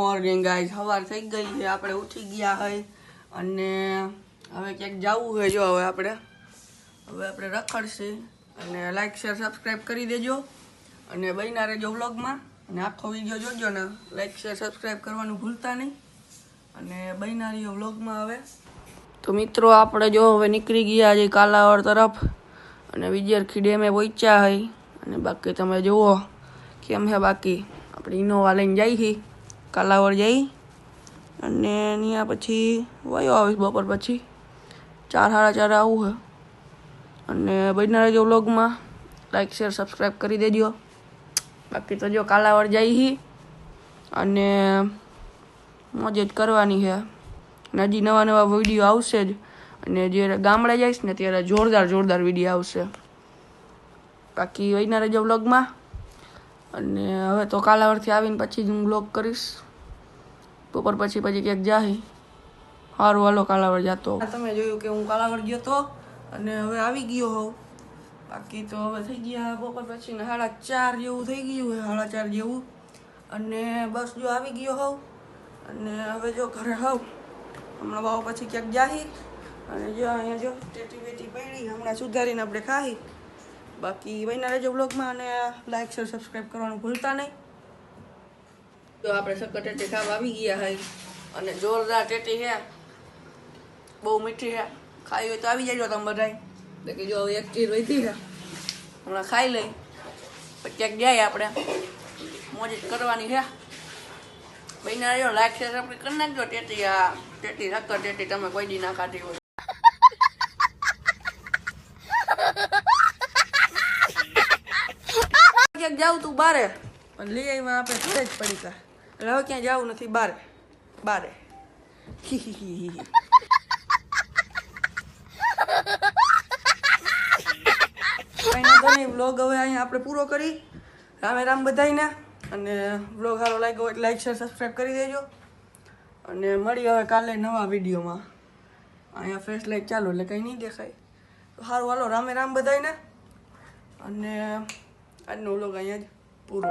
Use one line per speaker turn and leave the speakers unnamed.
Morning guys સવાર થઈ ગઈ છે, આપણે ઉઠી ગયા હોય અને હવે ક્યાંક જવું હોય જો હવે આપણે. હવે આપણે રખડશે. અને લાઇક શેર સબસ્ક્રાઈબ કરી દેજો. અને બહીના રહેજો વ્લોગમાં અને આખો વીડિયો જોજો ને. લાઇક શેર સબસ્ક્રાઈબ કરવાનું ભૂલતા નહીં. અને બહીના રહ્યો વ્લોગમાં હવે. તો મિત્રો, આપણે જો હવે નીકળી ગયા છે કાલાવડ તરફ. અને વિદ્યાર્થી ડેમે પહોંચ્યા હોય અને બાકી તમે જુઓ, કેમ છે બાકી? આપણે ઇનોવા લઈને જઈ છીએ કાલાવડ જઈ અને ત્યાં પછી વયો આવીશ બપોર પછી. ચાર સાડા ચાર આવું છે અને બન્યા રહેજો વ્લોગમાં. લાઈક શેર સબસ્ક્રાઈબ કરી દેજો. બાકી તો જો કાલાવડ જઈ અને મોજ જ કરવાની છે હજી નવા નવા વીડિયો આવશે જ. અને જ્યારે ગામડે જઈશ ને ત્યારે જોરદાર જોરદાર વીડિયો આવશે. બાકી વહીના રહેજો વ્લોગમાં. અને હવે તો કાલાવડથી આવીને પછી જ હું બ્લોક કરીશ. બપોર પછી પછી ક્યાંક જાય સારું હાલો કાલાવડ જતો. તમે જોયું કે હું કાલાવડ ગયો તો? અને હવે આવી ગયો હોઉં. બાકી તો હવે થઈ ગયા બપોર પછી ને સાડા ચાર જેવું થઈ ગયું સાડા ચાર જેવું. અને બસ જો આવી ગયો હોઉં. અને હવે જો ઘરે હોઉં. હમણાં બાવા પછી ક્યાંક જાહી. અને જો અહીંયા જો ટેટી બેટી પડી, હમણાં સુધારીને આપણે ખાઈ બાકી વહીના રહેજો બ્લોગમાં અને લાઈક શેર સબસ્ક્રાઈબ કરવાનું ભૂલતા નહીં. જો આપણે સક્કર ટેટી ખાવા આવી ગયા હોય અને જોરદાર ટેટી છે બહુ મીઠી છે ખાઈ હોય તો આવી જજો તમે બધાય. બાકી જો હવે એક ચીર વધી છે હમણાં ખાઈ લઈ. પછી ક્યાંક જાય આપણે. મોજ જ કરવાની છે બહેના રહ્યો લાઈક શેર સબસ્ક્રાઈબ કરી નાખજો ટેટી આ ટેટી સક્કર ટેટી તમે કોઈ દી ના ખાધી હોય. ક્યાંક જાઉં તું બારે. પણ લઈ આવીમાં આપણે ઘરે જ પડી તા એટલે હવે ક્યાંય જવું નથી બારે. બારે. વ્લોગ હવે અહીંયા આપણે પૂરો કરી. રામે રામ બધાઈને અને વ્લોગ સારો લાગ્યો હોય લાઈક શેર સબસ્ક્રાઈબ કરી દેજો. અને મળી હવે કાલે નવા વિડીયોમાં. અહીંયા ફ્રેશ લાઈટ ચાલુ, એટલે કંઈ નહીં દેખાય. સારું હાલો, રામે રામ બધાઈને અને આજનો વ્લોગ અહીંયા જ પૂરો